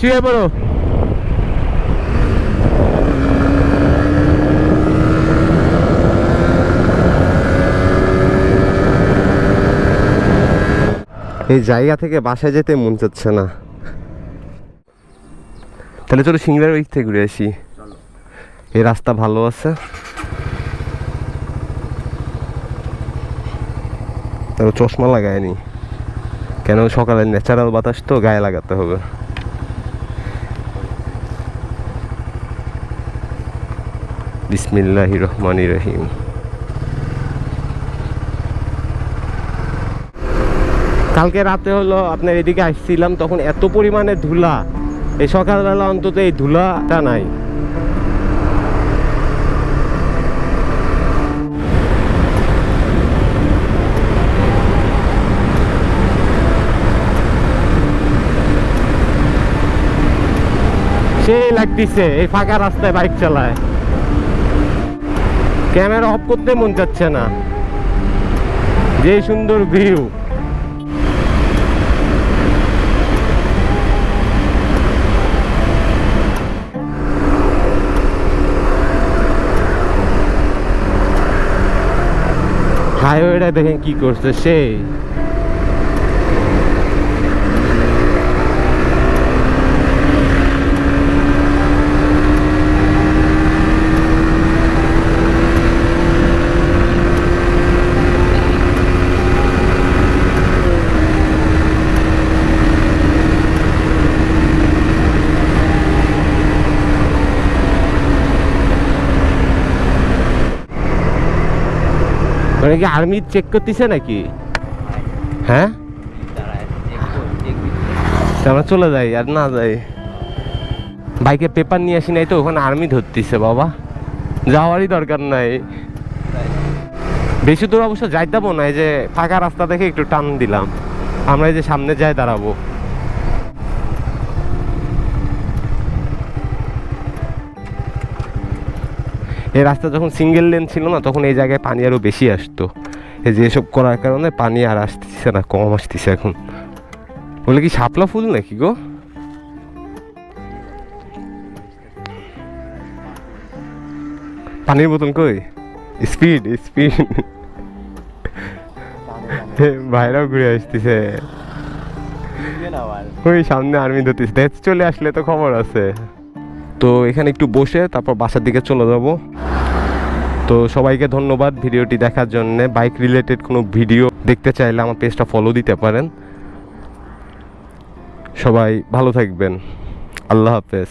শুয়ে পড়ো। এই জায়গা থেকে বাসায় যেতে মন চাচ্ছে না। তাহলে চলো সিংড়ার ওই থেকে ঘুরে আসি। এই রাস্তা ভালো আছে। চশমা লাগায়নি কেন সকালে ন্যাচারাল বাতাস তো গায়ে লাগাতে হবে। বিসমিল্লাহ রহমান রহিম। কালকে রাতে হলো আপনার এদিকে আসছিলাম, তখন এত পরিমাণে ধুলা। এই সকালবেলা অন্তত এই ধুলাটা নাই। সেই লাগতেছে, এই ফাঁকা রাস্তায় বাইক চালায়। ক্যামেরা অফ করতে মন চাচ্ছে না। যে সুন্দর ভিউ। হাইওয়েটা দেখেন কি করছে সেই। মানে কি আর্মি চেক করতেছে নাকি? হ্যাঁ? আমরা চলে যাই আর না যাই। বাইকে পেপার নিয়ে আসি নাই তো, ওখানে আর্মি ধরতেছে বাবা। যাওয়ারই দরকার নাই। বেশি দূর অবশ্য যাইতাম না, এই যে ফাঁকা রাস্তা দেখে একটু টান দিলাম। আমরা এই যে সামনে যাই দাঁড়াবো। এই রাস্তা যখন সিঙ্গেল লেন ছিল না তখন এই জায়গায় পানি আরও বেশি আসতো। এই যে এসব করার কারণে পানি আর আসতেছে না কম আসতেছে এখন। বলে কি শাপলা ফুল নাকি গো? পানির বোতল কই? Speed speed. ভাইরাও ঘুরে আসতেছে। ওই সামনে আর্মি ধরতেছে। চলে আসলে তো খবর আছে। তো এখানে একটু বসে তারপর বাসার দিকে চলে যাব। তো সবাইকে ধন্যবাদ ভিডিওটি দেখার জন্যে। বাইক রিলেটেড কোনো ভিডিও দেখতে চাইলে আমার পেজটা ফলো দিতে পারেন। সবাই ভালো থাকবেন। আল্লাহ হাফেজ।